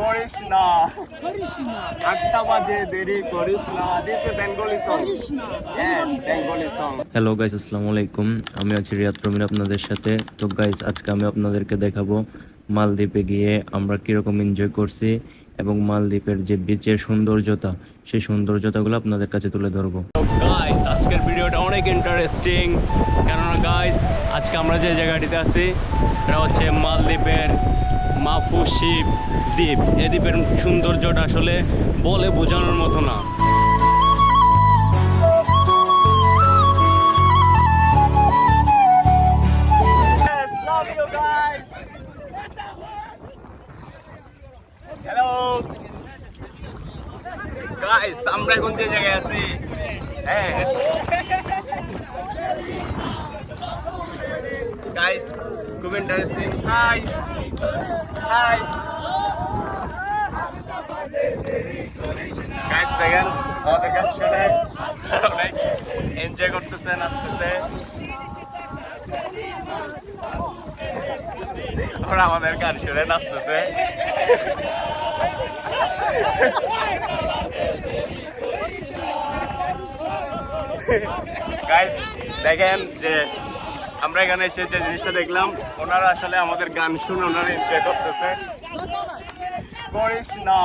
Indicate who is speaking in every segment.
Speaker 1: করিস না।
Speaker 2: করিস না
Speaker 1: আটটা বাজে দেরি করিস না। This a Bengali song Bengali
Speaker 3: hello guys আসসালামু আলাইকুম। আমি আছি রিয়াদ প্রমিন আপনাদের সাথে। তো গাইস আজকে আমি আপনাদেরকে দেখাবো মালদ্বীপে গিয়ে আমরা কীরকম এনজয় করছি এবং মালদ্বীপের যে বিচের সৌন্দর্যতা সেই সৌন্দর্যতাগুলো আপনাদের কাছে তুলে ধরবো। গাইস আজকের ভিডিওটা অনেক ইন্টারেস্টিং কেননা গাইস আজকে আমরা যে জায়গাটিতে আছি এটা হচ্ছে মালদ্বীপের মাফুশিপ দ্বীপ। এই দ্বীপের সৌন্দর্যটা আসলে বলে বোঝানোর মতো না।
Speaker 1: Guys. আমরা এখন যে জায়গায় আছি? হ্যাঁ। গাইস খুব ইন্টারেস্টিং হাই গাইস দেখেন, আমাদের গান শুনে অনেক এনজয় করতেছে নাচতেছে ওরা আমাদের গান শুনে নাচতেছে। গাইস দেখেন যে আমরা এখানে এসে যে জিনিসটা দেখলাম ওনারা আসলে আমাদের গান শুনে ওনারা এনজয় করতেছে করিস না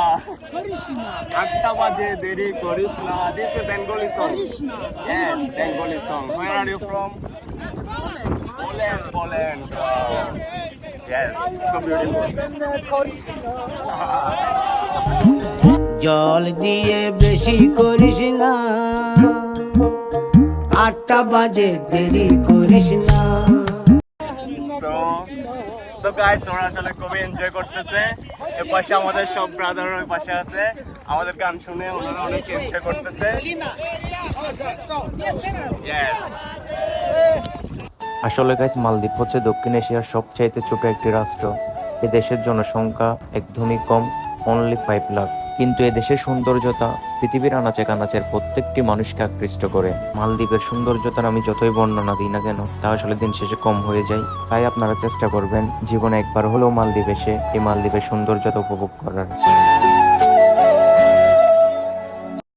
Speaker 1: আটটা বাজে দেরি করিস না দিস এ বেঙ্গলি সং
Speaker 2: করিস না
Speaker 1: Yes, Bengali song. Where are you from? Poland. Poland. Wow. Yes, so beautiful.
Speaker 2: করিস না
Speaker 4: জল দিয়ে বেশি করিস না আটটা বাজে দেরি করিস না।
Speaker 1: So, so guys, ওরা আসলে খুবই এনজয় করতেছে। এর পাশে আমাদের সব ব্রাদার ওই পাশে আছে। আমাদের গান শুনে ওনারা অনেক এনজয় করতেছে।
Speaker 5: আসলে গাইস মালদ্বীপ হচ্ছে দক্ষিণ এশিয়ার সবচাইতে ছোট একটি রাষ্ট্র। এ দেশের জনসংখ্যা একদমই কম অনলি ফাইভ লাখ কিন্তু এদেশের দেশের সৌন্দর্যতা পৃথিবীর আনাচে কানাচের প্রত্যেকটি মানুষকে আকৃষ্ট করে। মালদ্বীপের সৌন্দর্যতার আমি যতই বর্ণনা দিই না কেন, তা আসলে দিন শেষে কম হয়ে যায়। তাই আপনারা চেষ্টা করবেন, জীবনে একবার হলেও মালদ্বীপ এসে এই মালদ্বীপের সৌন্দর্যতা উপভোগ করার।